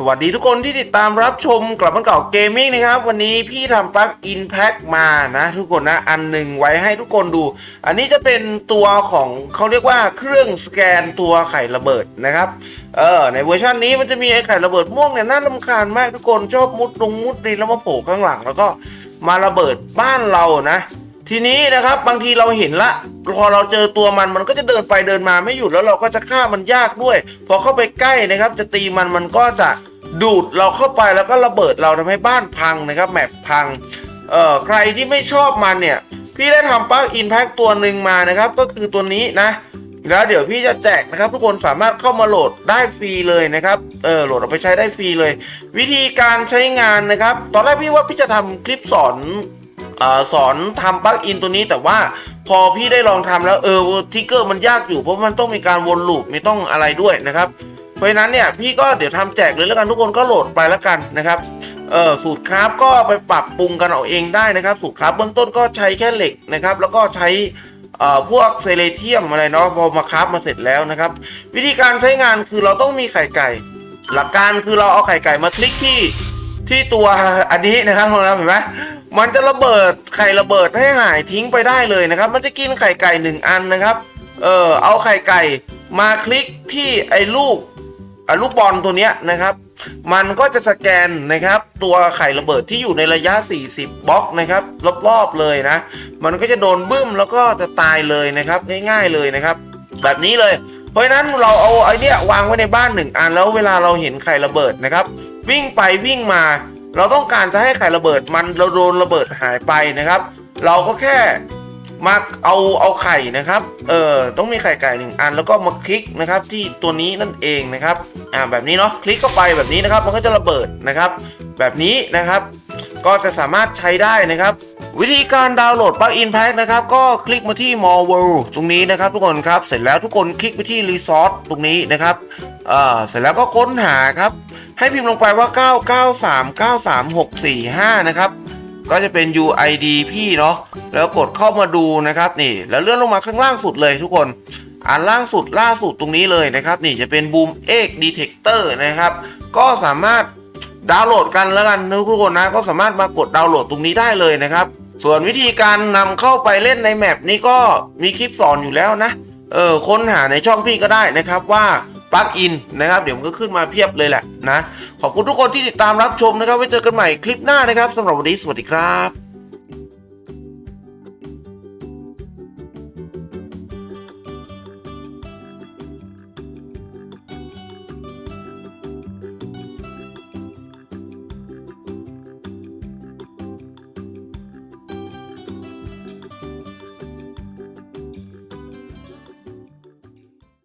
สวัสดีทุกคนที่ติดตามรับชมกลับมาเก่าเกมมิ่งนะครับ วันนี้พี่ทำปลั๊กอินแพ็คมานะ ทุกคนนะ อันหนึ่งไว้ให้ทุกคนดู อันนี้จะเป็นตัวของเขาเรียกว่าเครื่องสแกนตัวไข่ระเบิดนะครับเออในเวอร์ชันนี้มันจะมีไอ้ไข่ระเบิดม่วงเนี่ยน่าลำคาญมากทุกคนชอบมุดลงมุดดินแล้วมาโผล่ข้างหลัง แล้วก็มาระเบิดบ้านเรานะทีนี้นะครับบางทีเราเห็นละพอเราเจอตัวมันมันก็จะเดินไปเดินมาไม่หยุดแล้วเราก็จะฆ่ามันยากด้วย พอเข้าไปใกล้นะครับ จะตีมันมันก็จะ ดูดเราเข้าไปแล้วก็ระเบิดเราทำให้บ้านพังนะครับแมปพังเอ่อใครที่ไม่ชอบมันเนี่ย พี่ได้ทำปลั๊กอินแพ็กตัวหนึ่งมานะครับ ก็คือตัวนี้นะแล้วเดี๋ยวพี่จะแจกนะครับทุกคนสามารถเข้ามาโหลดได้ฟรีเลยนะครับเออโหลดเอาไปใช้ได้ฟรีเลย วิธีการใช้งานนะครับ ตอนแรกพี่ว่าพี่จะทำคลิปสอนเออสอนทำปลั๊กอินตัวนี้แต่ว่าพอพี่ได้ลองทำแล้วเออทิกเกอร์มันยากอยู่เพราะมันต้องมีการวนลูปไม่ต้องอะไรด้วยนะครับ เพราะฉะนั้นเนี่ยพี่ก็เดี๋ยวทำแจกเลยแล้วกันทุกคนก็โหลดไปแล้วกันนะครับเออสูตรคราฟก็ไปปรับปรุงกันเอาเองได้นะครับ สูตรคราฟเบื้องต้นก็ใช้แค่เหล็กนะครับ แล้วก็ใช้เอ่อพวกเซเลเทียมอะไรเนาะพอมาคราฟมาเสร็จแล้วนะครับ วิธีการใช้งานคือเราต้องมีไข่ไก่ หลักการคือเราเอาไข่ไก่มาคลิกที่ที่ตัวอันนี้นะครับทุกคนเห็นไหมมันจะระเบิดไข่ระเบิดให้หายทิ้งไปได้เลยนะครับ มันจะกินไข่ไก่หนึ่งอันนะครับ เออเอาไข่ไก่มาคลิกที่ไอ้ลูก ลูกบอลตัวเนี้ยนะครับ มันก็จะสแกนนะครับตัวไข่ระเบิดที่อยู่ในระยะ 40 บล็อกนะครับรอบๆเลยนะ มันก็จะโดนบึ้มแล้วก็จะตายเลยนะครับง่ายๆเลยนะครับ แบบนี้เลย เพราะฉะนั้นเราเอาไอ้เนี้ยวางไว้ในบ้านหนึ่งอันแล้วเวลาเราเห็นไข่ระเบิดนะครับ วิ่งไปวิ่งมา เราต้องการจะให้ไข่ระเบิดมันเราโดนระเบิดหายไปนะครับ เราก็แค่ มาเอาเอาไข่นะครับ เออต้องมีไข่ไก่หนึ่งอันแล้วก็มาคลิกนะครับที่ตัวนี้นั่นเองนะครับ อ่าแบบนี้เนาะคลิกเข้าไปแบบนี้นะครับ มันก็จะระเบิดนะครับ แบบนี้นะครับ ก็จะสามารถใช้ได้นะครับ วิธีการดาวน์โหลดปลั๊กอินแพ็นะครับ ก็คลิกมาที่ More World ตรงนี้นะครับทุกคนครับเสร็จแล้วทุกคนคลิกไปที่ Resource ตรงนี้นะครับเอ่อเสร็จแล้วก็ค้นหาครับ ให้พิมพ์ลงไปว่า 9939365นะครับ ก็จะเป็น UID พี่เนาะแล้วกดเข้ามาดูนะครับนี่ แล้วเลื่อนลงมาข้างล่างสุดเลยทุกคนอันล่างสุดล่าสุดตรงนี้เลยนะครับ นี่จะเป็น Boom X Detector นะครับ ก็สามารถดาวน์โหลดกันแล้วกันนะทุกคนนะ ก็สามารถมากดดาวน์โหลดตรงนี้ได้เลยนะครับ ส่วนวิธีการนำเข้าไปเล่นในแมปนี้ก็มีคลิปสอนอยู่แล้วนะ เออค้นหาในช่องพี่ก็ได้นะครับว่า ปลั๊กอินนะครับ เดี๋ยวมันก็ขึ้นมาเพียบเลยแหละนะ ขอบคุณทุกคนที่ติดตามรับชมนะครับ ไว้เจอกันใหม่คลิปหน้านะครับสำหรับวันนี้สวัสดีครับ